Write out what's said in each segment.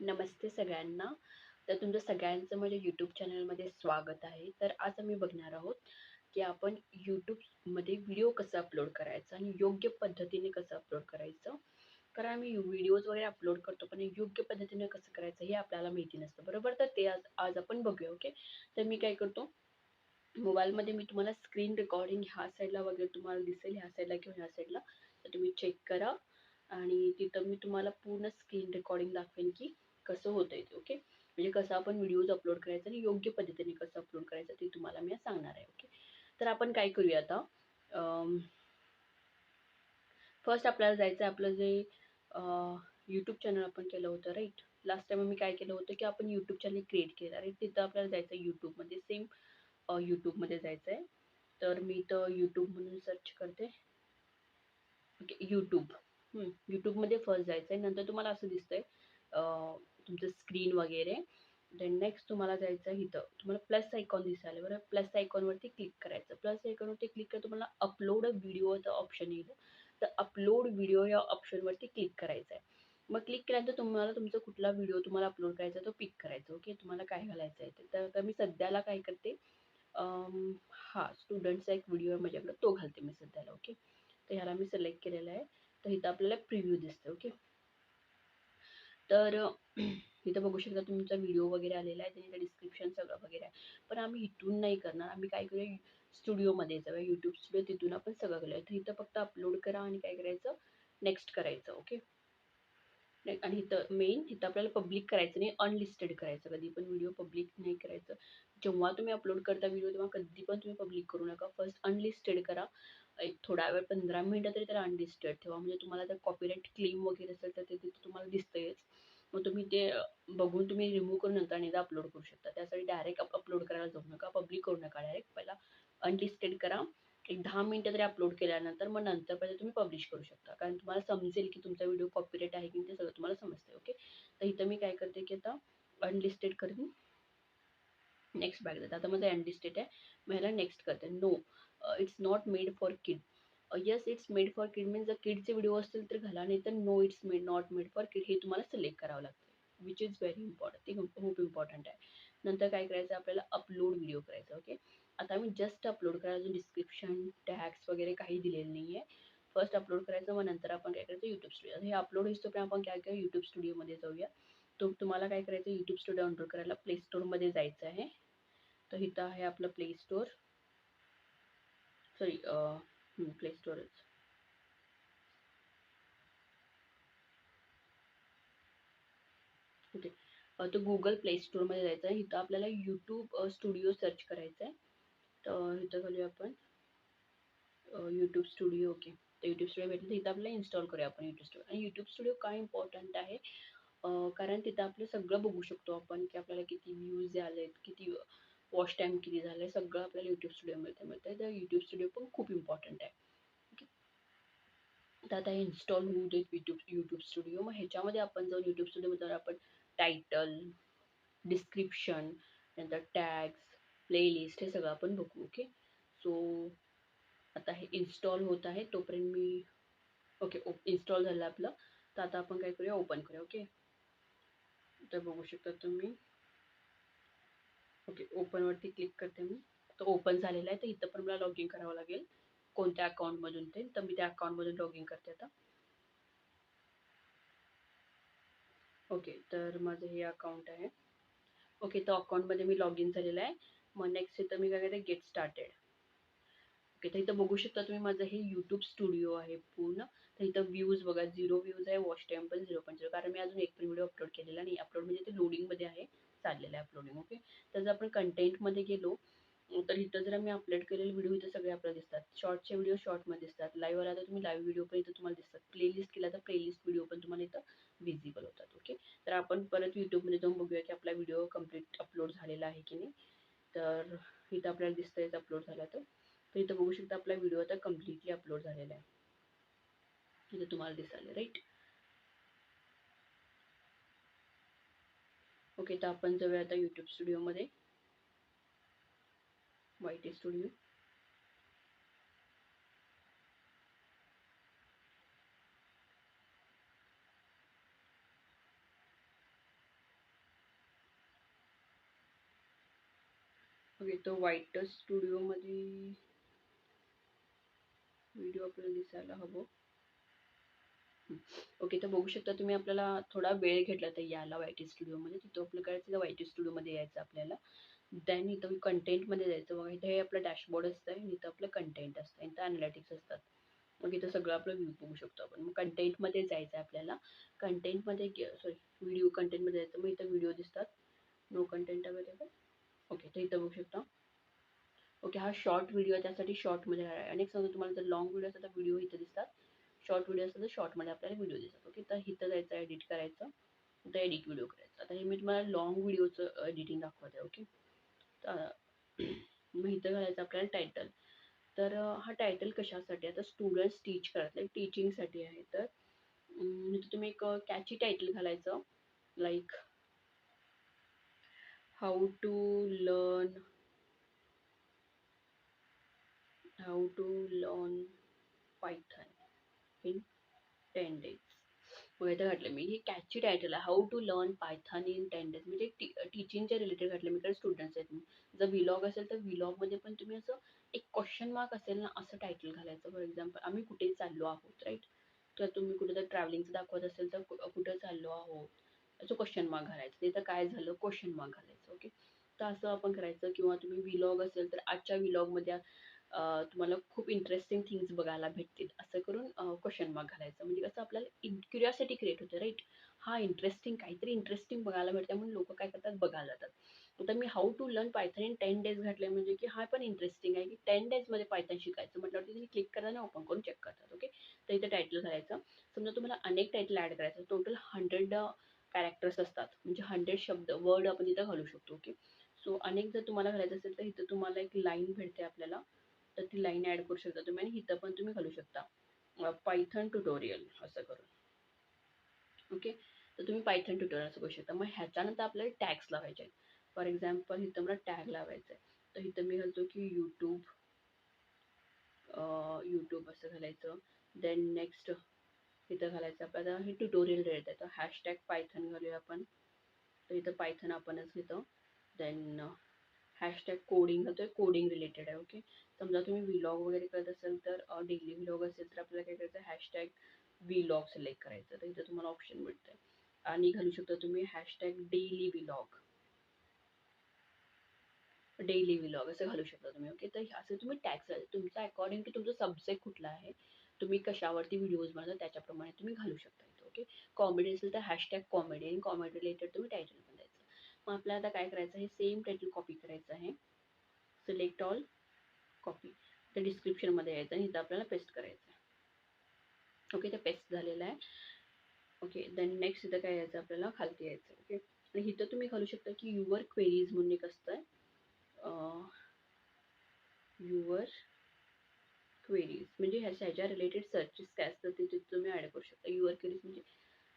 नमस्ते सगळ्यांना. तर तुमचं सगळ्यांचं माझ्या यूट्यूब चॅनलमध्ये स्वागत आहे. तर आज आम्ही बघणार आहोत की आपण यूट्यूबमध्ये व्हिडिओ कसं अपलोड करायचा आणि योग्य पद्धतीने कसं अपलोड करायचं. कारण आम्ही व्हिडिओज वगैरे अपलोड करतो पण योग्य पद्धतीने कसं करायचं हे आपल्याला माहिती नसतं. बरोबर? तर ते आज आज आपण बघूया ओके तर मी काय करतो मोबाईलमध्ये मी तुम्हाला स्क्रीन रेकॉर्डिंग ह्या साईडला वगैरे तुम्हाला दिसेल ह्या साईडला किंवा ह्या साईडला तर तुम्ही चेक करा. आणि तिथं मी तुम्हाला पूर्ण स्क्रीन रेकॉर्डिंग दाखवेन की कसं होतं ते ओके म्हणजे कसं आपण व्हिडिओज अपलोड करायचं आणि योग्य पद्धतीने कसं अपलोड करायचं ते तुम्हाला मी सांगणार आहे ओके तर आपण काय करूया आता? फर्स्ट आपल्याला जायचं आहे आपलं जे यूट्यूब चॅनल आपण केलं होतं राईट लास्ट टाइम मी काय केलं होतं की आपण यूट्यूब चॅनल क्रिएट केलं राईट तिथं आपल्याला जायचं आहे यूट्यूबमध्ये सेम यूट्यूबमध्ये जायचं आहे तर मी तर यूट्यूब म्हणून सर्च करते. ओके यूट्यूब यूट्यूबमध्ये फर्स्ट जायचं आहे नंतर तुम्हाला असं दिसतंय तुमचं स्क्रीन वगैरे. देन नेक्स्ट तुम्हाला जायचं आहे इथं. तुम्हाला प्लस आयकॉन दिसायला बरं प्लस आयकॉनवरती क्लिक करायचं. प्लस आयकॉनवरती क्लिक करा तुम्हाला अपलोड व्हिडिओचं ऑप्शन येईल. तर अपलोड व्हिडिओ या ऑप्शनवरती क्लिक करायचं आहे मग क्लिक केल्यानंतर तुम्हाला तुमचा कुठला व्हिडिओ तुम्हाला अपलोड करायचा तो पिक करायचा. ओके तुम्हाला काय घालायचं आहे तर तर मी सध्याला काय करते? हा स्टुडंटचा एक व्हिडिओ आहे माझ्याकडे. तो घालते मी सध्याला. ओके तर ह्याला मी सिलेक्ट केलेला आहे. तर इथं आपल्याला प्रिव्ह्यू दिसतं ओके तर इथं बघू शकता तुमचा व्हिडिओ वगैरे आलेला आहे त्याचं डिस्क्रिप्शन सगळं वगैरे आहे. पण आम्ही इथून नाही करणार आम्ही काय करूया स्टुडिओमध्ये जाऊया यूट्यूब स्टुडिओ तिथून आपण सगळं करूया. तर इथं फक्त अपलोड करा आणि काय करायचं? नेक्स्ट करायचं ओके आणि इथं मेन इथं आपल्याला पब्लिक करायचं नाही अनलिस्टेड करायचं. कधी पण व्हिडिओ पब्लिक नाही करायचं. जेव्हा तुम्ही अपलोड करता व्हिडिओ तेव्हा कधी पण तुम्ही पब्लिक करू नका. फर्स्ट अनलिस्टेड करा. एक थोडा वेळ पंधरा मिनटं तरी त्याला अनडिस्टर्ब ठेवा. म्हणजे तुम्हाला जर कॉपीराईट क्लेम वगैरे असेल तर ते तिथे तुम्हाला दिसतंयच. मग तुम्ही ते बघून तुम्ही रिमूव्ह करून नंतर आणि अपलोड करू शकता. त्यासाठी डायरेक्ट अपलोड करायला जाऊ नका. पब्लिक करू नका डायरेक्ट पहिला अनलिस्टेड करा. एक दहा मिनटं तरी अपलोड केल्यानंतर मग नंतर पहिले तुम्ही पब्लिश करू शकता. कारण तुम्हाला समजेल की तुमचा व्हिडिओ कॉपीराईट आहे की ते सगळं तुम्हाला समजते ओके तर इथं मी काय करते की आता अनलिस्टेड करून नेक्स्ट बॅग देते. आता माझं अनलिस्टेड आहे. मग ह्याला नेक्स्ट करते. No it's not made for kid yes it's made for kid means जर किडचे व्हिडिओ असतील तर घाला नाही तर no it's made not made for kid हे तुम्हाला सिलेक्ट करावं लागतं विच इज व्हेरी इम्पॉर्टंट ते खूप इम्पॉर्टंट आहे. नंतर काय करायचं आपल्याला अपलोड व्हिडिओ करायचं ओके आता मी जस्ट अपलोड करायला अजून डिस्क्रिप्शन टॅक्स वगैरे काही दिलेलं नाही आहे फर्स्ट अपलोड करायचं मग नंतर आपण काय करायचं यूट्यूब स्टुडिओ हे अपलोड पण आपण काय करूया यूट्यूब स्टुडिओमध्ये जाऊया. तो तुम्हाला काय करायचं यूट्यूब स्टुडिओ डाउनलोड करायला प्ले स्टोरमध्ये जायचं आहे. तर इथं आहे आपलं प्ले स्टोअर सॉरी प्ले स्टोअरच ओके तर गुगल प्ले स्टोअरमध्ये जायचं आहे. इथं आपल्याला यूट्यूब स्टुडिओ सर्च करायचं आहे तर uh, इथं घालूया आपण. यूट्यूब स्टुडिओ ओके तर यूट्यूब स्टुडिओ भेटलं. तर इथं आपल्याला इन्स्टॉल करूया आपण यूट्यूब स्टुडिओ आणि यूट्यूब स्टुडिओ काय इम्पॉर्टंट आहे? Uh, कारण तिथं आपलं सगळं बघू शकतो आपण की आपल्याला किती व्ह्यूज आलेत किती वॉच टाईम किती झालं आहे सगळं आपल्याला यूट्यूब स्टुडिओमध्ये मिळतं आहे तर यूट्यूब स्टुडिओ पण खूप इम्पॉर्टंट आहे. ओके तर आता हे इन्स्टॉल होऊ देत यूट्यूब यूट्यूब स्टुडिओ मग ह्याच्यामध्ये आपण जाऊन यूट्यूब स्टुडिओमध्ये आपण टायटल डिस्क्रिप्शन नंतर टॅग्स प्लेलिस्ट हे सगळं आपण बघू ओके सो आता हे इन्स्टॉल होत आहे तोपर्यंत मी ओके इन्स्टॉल झालं आपलं. तर आता आपण काय करूया ओपन करूया ओके तर बघू शकता तुम्ही. ओके ओपनवरती क्लिक करते मी. तर ओपन झालेलं आहे तर इथं पण मला लॉग इन करावं लागेल. कोणत्या अकाउंटमधून ते? तर मी त्या अकाउंटमधून लॉग इन करते आता. ओके तर माझं हे अकाउंट आहे. ओके तर अकाउंटमध्ये मी लॉग इन झालेलं आहे. मग नेक्स्ट इथं मी काय करते? गेट स्टार्टेड ओके तर इथं बघू शकता तुम्ही माझं हे यूट्यूब स्टुडिओ आहे पूर्ण. तर इथं व्ह्यूज बघा झिरो व्ह्यूज आहे वॉच टाईम पण झिरो पॉईंट झिरो कारण मी अजून एक पण व्हिडिओ अपलोड केलेला नाही. अपलोड म्हणजे ते लोडिंगमध्ये आहे. चाललेलं आहे अपलोडिंग ओके तर जर आपण कंटेंटमध्ये गेलो तर इथं जर मी अपलोड केलेले व्हिडिओ इथं सगळे आपल्याला दिसतात. शॉर्टचे व्हिडिओ शॉर्टमध्ये दिसतात. लाईव्ह आला तर तुम्ही लाईव्ह व्हिडिओ पण इथं तुम्हाला दिसतात. प्लेलिस्ट केला तर प्लेलिस्ट व्हिडिओ पण तुम्हाला इथं विजिबल होतात ओके तर आपण परत यूट्यूबमध्ये जाऊन बघूया की आपला व्हिडिओ कंप्लीट अपलोड झालेला आहे की नाही. तर इथं आपल्याला दिसतंय अपलोड झाला तर. तर इथं बघू शकता आपला व्हिडिओ आता कम्प्लिटली अपलोड झालेला आहे. इथं तुम्हाला दिसायला राईट ओके तर आपण जाऊया आता यूट्यूब स्टुडिओमध्ये वाईट स्टुडिओ ओके तो वाईट स्टुडिओमध्ये व्हिडिओ आपल्याला दिसायला हवं. ओके तर बघू शकता तुम्ही आपल्याला थोडा वेळ घेतला तर यायला वाय टी स्टुडिओमध्ये तिथं आपलं करायचं वाय टी स्टुडिओमध्ये यायचं आपल्याला. देन इथं कंटेंटमध्ये जायचं. बघा इथं हे आपलं डॅशबोर्ड असतं आणि इथं आपलं कंटेंट असतं इथं अनालिटिक्स असतात. मग इथं सगळं आपलं व्ह्यू बघू शकतो आपण. मग कंटेंटमध्ये जायचं आहे आपल्याला. कंटेंटमध्ये सॉरी व्हिडिओ कंटेंटमध्ये जायचं. मग इथं व्हिडिओ दिसतात. नो कंटेंट अवेलेबल ओके तर इथं बघू शकता. ओके हा शॉर्ट व्हिडिओ त्यासाठी शॉर्टमध्ये आहे. आणि समजा तुम्हाला जर लॉंग व्हिडिओ असेल तर व्हिडिओ इथं दिसतात. शॉर्ट व्हिडिओ असतात तर शॉर्टमध्ये आपल्याला व्हिडिओ दिसतात. ओके तर इथं जायचं एडिट करायचं तर एडिट व्हिडिओ करायचं. आता हे मी तुम्हाला लॉंग व्हिडिओचं एडिटिंग दाखवते ओके तर मग इथं घालायचं आपल्याला टायटल तर हा टायटल कशासाठी आता स्टुडंट्स टीच करायचं. लाईक टीचिंगसाठी आहे. तर म्हणजे इथं तुम्ही एक कॅची टायटल घालायचं. Like how to learn how to learn Python in ten days मग इथं घातलं मी. हे कॅची टायटल आहे. How to learn Python in ten days म्हणजे टी टीचिंगच्या रिलेटेड घातलं. मी कारण स्टुडंट्स आहेत. जर विलॉग असेल तर विलॉगमध्ये पण तुम्ही असं एक क्वेश्चन मार्क असेल ना असं टायटल घालायचं. फॉर एक्झाम्पल आम्ही कुठे चाललो आहोत राईट तर तुम्ही कुठे जर ट्रॅव्हलिंगचं दाखवत असेल तर कुठं चाललो आहोत? असं क्वेश्चन मार्क घालायचं. ते तर काय झालं? क्वेश्चन मार्क घालायचं ओके तर असं आपण करायचं. किंवा तुम्ही विलॉग असेल तर आजच्या व्हिलॉगमध्ये तुम्हाला खूप इंटरेस्टिंग थिंग्स बघायला भेटतील असं करून क्वेश्चन मार्क घालायचं. म्हणजे कसं आपल्याला इन क्युरियासिटी क्रिएट होते राईट हा इंटरेस्टिंग काहीतरी इंटरेस्टिंग बघायला भेटतं म्हणून लोक काय करतात? बघायला जातात. आता मी how to learn Python in ten days घातले म्हणजे की हा पण इंटरेस्टिंग आहे की टेन डेजमध्ये पायथन शिकायचं म्हटल्यावरती तुम्ही क्लिक करताना ओपन करून चेक करतात ओके तर इथं टायटल घालायचं. समजा तुम्हाला अनेक टायटल ॲड करायचं टोटल हंड्रेड कॅरेक्टर्स असतात. म्हणजे हंड्रेड शब्द वर्ड आपण इथं घालू शकतो ओके सो अनेक जर तुम्हाला घालायचं असेल तर इथं तुम्हाला एक लाईन भेटते आपल्याला. तर ती लाईन ॲड करू शकता तुम्ही आणि इथं पण तुम्ही घालू शकता. पायथन ट्युटोरियल असं करून. ओके तर तुम्ही पायथन ट्युटोरियल असं करू शकता. मग ह्याच्यानंतर आपल्याला टॅग्स लावायचे आहेत. फॉर एक्झाम्पल इथं मला टॅग लावायचा आहे. तर इथं मी घालतो की यूट्यूब यूट्यूब असं घालायचं. देन नेक्स्ट इथं घालायचं आपल्याला हे ट्युटोरियल रेट आहे. तर हॅशटॅग पायथन घालूया आपण. तर इथं पायथन आपणच घेतो. देन हॅशटॅग कोडिंग ते कोडिंग रिलेटेड आहे ओके समजा तुम्ही व्हिलॉग वगैरे करत असाल तर डेली व्हिलॉग असेल तर आपल्याला काय करायचं? हॅशटॅग व्हिलॉग सिलेक्ट करायचं. तर इथं तुम्हाला ऑप्शन मिळतंय. आणि घालू शकता तुम्ही hashtag daily vlog daily vlog असं घालू शकता तुम्ही ओके तर असं तुम्ही टॅक्स तुमचा अकॉर्डिंग टू तुमचा सब्जेक्ट कुठला आहे तुम्ही कशावरती व्हिडिओज बनवता त्याच्याप्रमाणे तुम्ही घालू शकता ओके कॉमेडी असेल तर हॅशटॅग कॉमेडी आणि कॉमेडी रिलेटेड तुम्ही टायटल मग आपल्याला आता काय करायचं आहे? सेम टायटल कॉपी करायचं आहे. सिलेक्ट ऑल कॉपी तर डिस्क्रिप्शनमध्ये यायचं आणि इथं आपल्याला पेस्ट करायचं आहे. ओके तर पेस्ट झालेलं आहे. ओके देन नेक्स्ट इथं काय यायचं? आपल्याला खालती यायचं ओके आणि इथं तुम्ही घालू शकता की युअर क्वेरीज म्हणून एक असतं. युअर क्वेरीज म्हणजे ह्याच्या ह्याच्या रिलेटेड सर्चेस काय असतात ते तुम्ही ॲड करू शकता. युअर क्वेरीज म्हणजे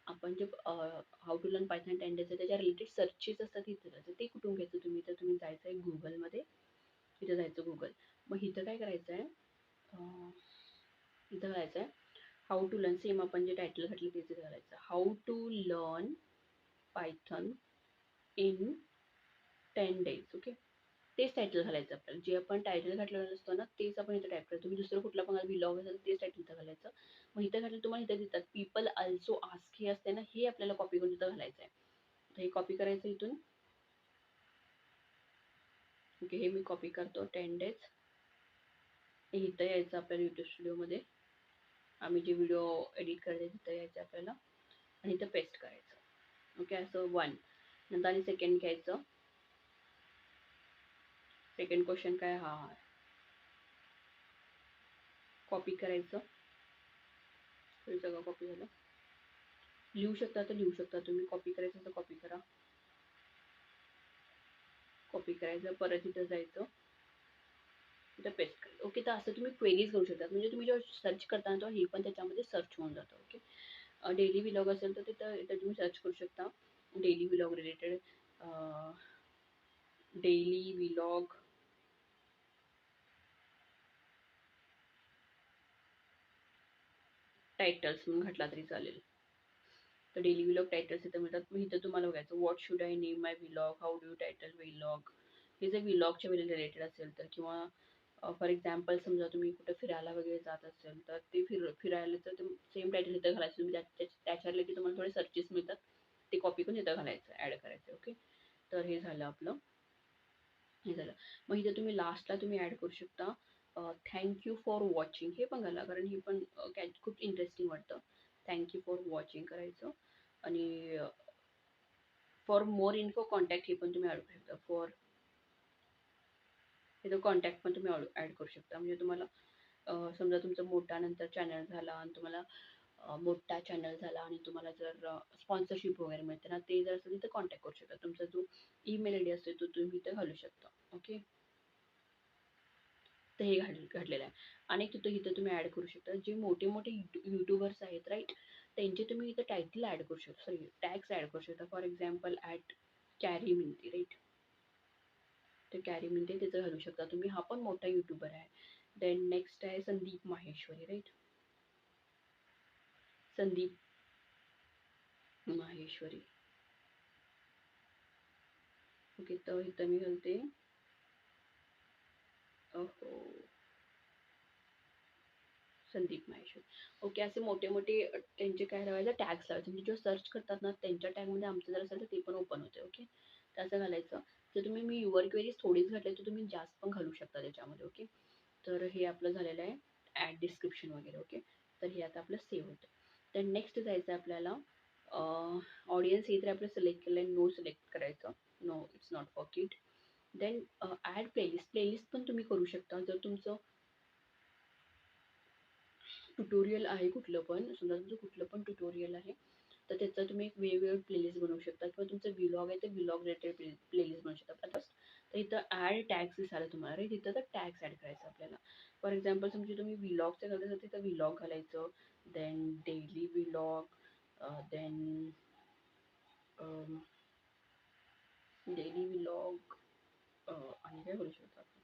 आपण जे how to learn Python ten त्याच्या रिलेटेड सर्चेस असतात इथं तर ते कुठून घ्यायचं तुम्ही? तर तुम्ही जायचं आहे गुगलमध्ये इथं जायचं गुगल मग इथं काय करायचं आहे इथं घालायचं आहे हाऊ टू लर्न सेम आपण जे टायटल घातलं तेच घालायचं how to learn Python in ten days okay तेच टायटल घालायचं आपल्याला. जे आपण टायटल घातलेलं असतो ना तेच आपण इथं टाईप करायचं तुम्ही दुसरं कुठला पण ब्लॉग असेल तेच टायटल इथं घालायचं. मग इथं घातलं तुम्हाला इथं देतात पीपल आल्सो आस्क हे असते ना हे आपल्याला कॉपी करून इथं घालायचं आहे तर हे कॉपी करायचं इथून. ओके हे मी कॉपी करतो. टेन डेज इथं यायचं आपल्याला युट्यूब स्टुडिओमध्ये आम्ही जे व्हिडिओ एडिट करायचे तिथं यायचं आपल्याला. आणि इथं पेस्ट करायचं. ओके असं वन नंतर आणि सेकंड घ्यायचं. सेकंड क्वेश्चन काय? हा कॉपी करायचं. सगळं कॉपी झालं. लिहू शकता तर लिहू शकता. तुम्ही कॉपी करायचं तर कॉपी करा. कॉपी करायचं परत इथं जायचं. इथं पेस्ट करायचं ओके तर असं तुम्ही क्वेरीज करू शकता. म्हणजे तुम्ही जेव्हा सर्च करता तेव्हा हे पण त्याच्यामध्ये सर्च होऊन जातं. ओके डेली विलॉग असेल तर तिथं इथं तुम्ही सर्च करू शकता. Daily vlog related daily vlog titles म्हणून घातला तरी चालेल. तर डेली विलॉग टायटल्स इथं मिळतात. मग इथं तुम्हाला बघायचं what should I name my vlog how do you title vlog हे जर व्लॉगच्या रिलेटेड असेल तर किंवा फॉर एक्झाम्पल समजा तुम्ही कुठं फिरायला वगैरे जात असेल तर ते फिर फिरायला तर सेम टायटल इथं घालायचं. तुम्ही त्याच्या रिलेटेड तुम्हाला थोडे सर्चेस मिळतात. ते कॉपी करून इथं घालायचं ॲड करायचं ओके तर हे झालं आपलं. हे झालं. मग इथं तुम्ही लास्टला तुम्ही ॲड करू शकता. थँक्यू फॉर वॉचिंग हे पण घाला कारण हे पण कॅच खूप इंटरेस्टिंग वाटतं. थँक्यू फॉर वॉचिंग करायचं. आणि फॉर मोर इन्फो कॉन्टॅक्ट हे पण तुम्ही ॲड करू शकता. फॉर इथं कॉन्टॅक्ट पण तुम्ही ॲड करू शकता. म्हणजे तुम्हाला समजा तुमचा मोठा नंतर चॅनल झाला आणि तुम्हाला मोठा चॅनल झाला आणि तुम्हाला जर स्पॉन्सरशिप वगैरे मिळते ना ते जर असेल तर कॉन्टॅक्ट करू शकता. तुमचा जो ईमेल आय डी असतो तो तुम्ही इथं घालू शकता. ओके तर हे घड घडलेलं आहे. आणि तिथं इथं तुम्ही ॲड करू शकता. जे मोठे मोठे यूट्यूबर्स आहेत राईट त्यांचे तुम्ही इथं टायटल ॲड करू शकता. सॉरी टॅग्स ॲड करू शकता. For example at Carry Minati right तर कॅरी मिळते त्याचं घालू शकता. तुम्ही हा पण मोठा युट्यूबर आहे. देन नेक्स्ट आहे संदीप माहेश्वरी राईट संदीप माहेश्वरी. ओके तर इथं मी घालते. ओहो संदीप माहेश्वर. ओके असे मोठे मोठे त्यांचे काय लावायचं टॅग्स लावायचे. म्हणजे जो सर्च करतात ना त्यांच्या टॅगमध्ये आमचं जर असेल तर ते पण ओपन होते ओके त्याचं घालायचं. जर तुम्ही मी युअर क्वेरीज थोडीच घातली तर तुम्ही जास्त पण घालू शकता त्याच्यामध्ये ओके तर हे आपलं झालेलं आहे ॲड डिस्क्रिप्शन वगैरे ओके तर हे आता आपलं सेव्ह होतं. तर नेक्स्ट जायचं आहे आपल्याला ऑडियन्स हे तर आपलं सिलेक्ट केलं आहे नो सिलेक्ट करायचं. No it's not for kid then add playlist playlist पण तुम्ही करू शकता. जर तुमचं ट्युटोरियल आहे कुठलं पण समजा तुमचं कुठलं पण ट्युटोरियल आहे तर त्याचा तुम्ही एक वेगवेगळं प्लेलिस्ट बनवू शकता किंवा तुमचं व्लॉग आहे तर व्लॉग रिलेटेड प्ले प्लेलिस्ट बनवू शकता. आता तर इथं ॲड टॅग्स दिसायला तुम्हाला. राईट इथं तर टॅग्स ॲड करायचं आपल्याला. फॉर एक्झाम्पल समजा तुम्ही व्लॉगचं घालायचं तर तिथं व्लॉग घालायचं then daily vlog then daily vlog आणि काय करू शकतो आपण?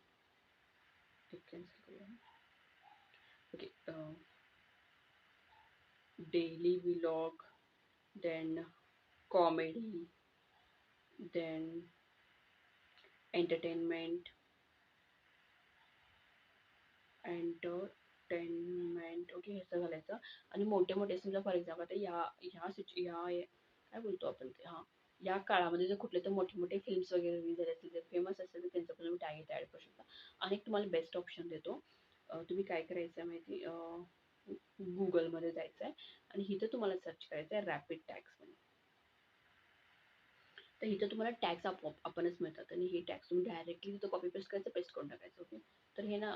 कॅन्सल करूया okay daily vlog then comedy then entertainment entertainment okay हे सगळं घालायचं. आणि मोठे मोठे समजा फॉर एक्झाम्पल आता या ह्या सिच या काय बोलतो आपण ते? हां. या काळामध्ये जर कुठले तर मोठे मोठे फिल्म्स वगैरे रिलीज झाले असतील जर फेमस असेल तर त्यांचं पण तुम्ही टॅग ॲड करू शकता. आणि तुम्हाला बेस्ट ऑप्शन देतो. तुम्ही काय करायचं आहे माहिती? गुगलमध्ये जायचं आहे आणि इथं तुम्हाला सर्च करायचं आहे रॅपिड टॅक्स म्हणून तर इथं तुम्हाला टॅक्स आपोआप आपणच मिळतात. आणि हे टॅक्स तुम्ही डायरेक्टली तिथं कॉपी पेस्ट करायचं पेस्ट करून टाकायचं ओके तर हे ना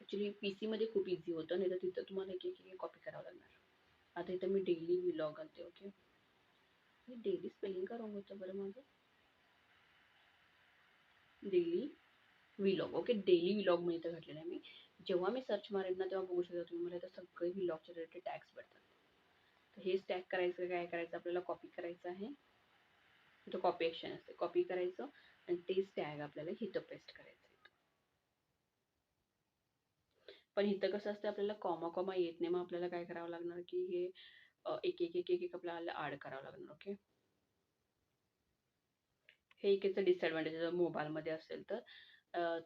ॲक्च्युली पी सीमध्ये खूप इझी होतं. नाही तर तिथं तुम्हाला एक एक कॉपी करावं लागणार. आता इथं मी डेली व्लॉग आणते ओके डेली स्पेलिंग का रॉंग होतं बरं माझं. Daily vlog okay daily vlog मी इथं घातलेलं आहे मी. जेव्हा मी सर्च मारेन ना तेव्हा बघू शकता तुम्ही मला इथं सगळे विलॉगचे रिलेटेड टॅग्स भेटतात. तर हेच टॅग करायचं काय करायचं आपल्याला कॉपी करायचं आहे. इथं कॉपी ॲक्शन असते. कॉपी करायचं आणि तेच टॅग आपल्याला इथं पेस्ट करायचं पण इथं कसं असतं आपल्याला कॉमा कॉमा येत नाही. मग आपल्याला काय करावं लागणार की हे एक एक एक एक आपल्याला ॲड करावं लागणार ओके हे एक याचं डिसएडव्हान्टेज जर मोबाईलमध्ये असेल तर.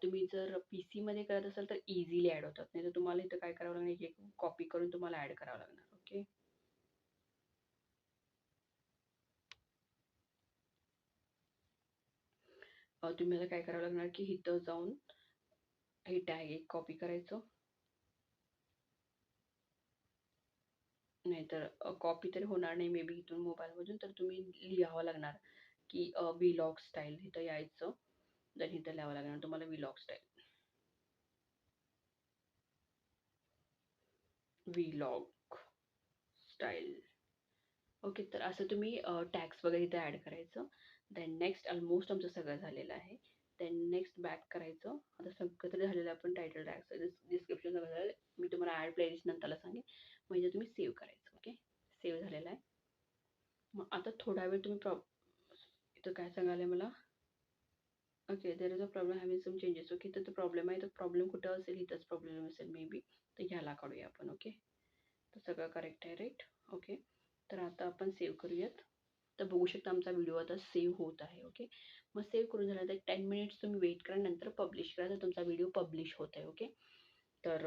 तुम्ही जर पी सीमध्ये करत असाल तर इझिली ॲड होतात. नाही तर तुम्हाला इथं काय करावं लागणार? एक कॉपी करून तुम्हाला ॲड करावं लागणार ओके तुम्ही आता काय करावं लागणार की इथं जाऊन हे टॅग एक कॉपी करायचं. नाहीतर कॉपी तरी होणार नाही मे बी इथून मोबाईलमधून तर तुम्ही लिहावं लागणार की विलॉग स्टाईल इथं यायचं तर इथं लिहावं लागणार तुम्हाला vlog style vlog style okay तर असं तुम्ही टॅक्स वगैरे इथं ॲड करायचं. देन नेक्स्ट ऑलमोस्ट आमचं सगळं झालेलं आहे. देन नेक्स्ट बॅक करायचं. आता सगळं तरी झालेलं आपण टायटल टॅक्स डिस्क्रिप्शन सगळं झालं मी तुम्हाला ॲड प्लेलिस्ट नंतरला सांगेन. म्हणजे तुम्ही सेव्ह करायचं ओके सेव्ह झालेला आहे. मग आता थोडा वेळ तुम्ही प्रॉब इथं काय सांगायला मला? Okay there is a problem having some changes okay तर प्रॉब्लेम आहे तर प्रॉब्लेम कुठं असेल? इथंच प्रॉब्लेम असेल मे बी तर ह्याला काढूया आपण ओके तर सगळं करेक्ट आहे राईट ओके तर आता आपण सेव्ह करूयात. तर बघू शकता आमचा व्हिडिओ आता सेव्ह होत आहे ओके मग सेव्ह करून झालं. तर टेन मिनिट्स तुम्ही वेट करा नंतर पब्लिश करा तर तुमचा व्हिडिओ पब्लिश होत आहे ओके तर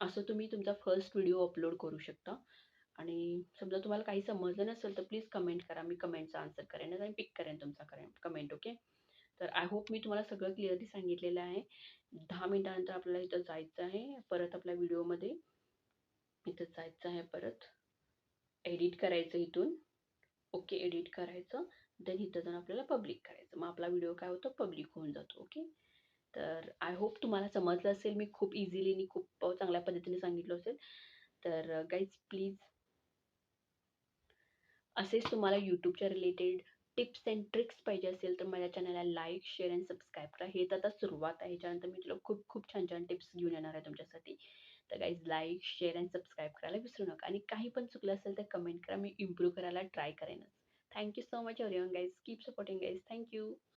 असं तुम्ही तुमचा फर्स्ट व्हिडिओ अपलोड करू शकता. आणि समजा तुम्हाला काही समजलं नसेल तर प्लीज कमेंट करा. मी कमेंटचा आन्सर करेन आणि पिक करेन तुमचा करेन कमेंट ओके तर आय होप मी तुम्हाला सगळं क्लिअरली सांगितलेलं आहे. दहा मिनटानंतर आपल्याला इथं जायचं आहे. परत आपल्या व्हिडिओमध्ये इथं जायचं आहे परत. एडिट करायचं इथून. ओके एडिट करायचं. देन इथं जाऊन आपल्याला पब्लिक करायचं. मग आपला व्हिडिओ काय होतो? पब्लिक होऊन जातो ओके तर आय होप तुम्हाला समजलं असेल. मी खूप इझिली आणि खूप चांगल्या पद्धतीने सांगितलं असेल. तर गाईज प्लीज असेच तुम्हाला यूट्यूबच्या रिलेटेड टिप्स अँड ट्रिक्स पाहिजे असेल तर माझ्या चॅनलला लाईक शेअर अँड सबस्क्राईब करा. हे तर आता सुरुवात आहे. ह्याच्यानंतर मी तुला खूप खूप छान छान टिप्स घेऊन येणार आहे तुमच्यासाठी. तर guys like share and subscribe करायला विसरू नका. आणि काही पण चुकलं असेल तर कमेंट करा. मी इम्प्रूव्ह करायला ट्राय करेनच. thank you so much everyone guys. Keep supporting guys. Thank you.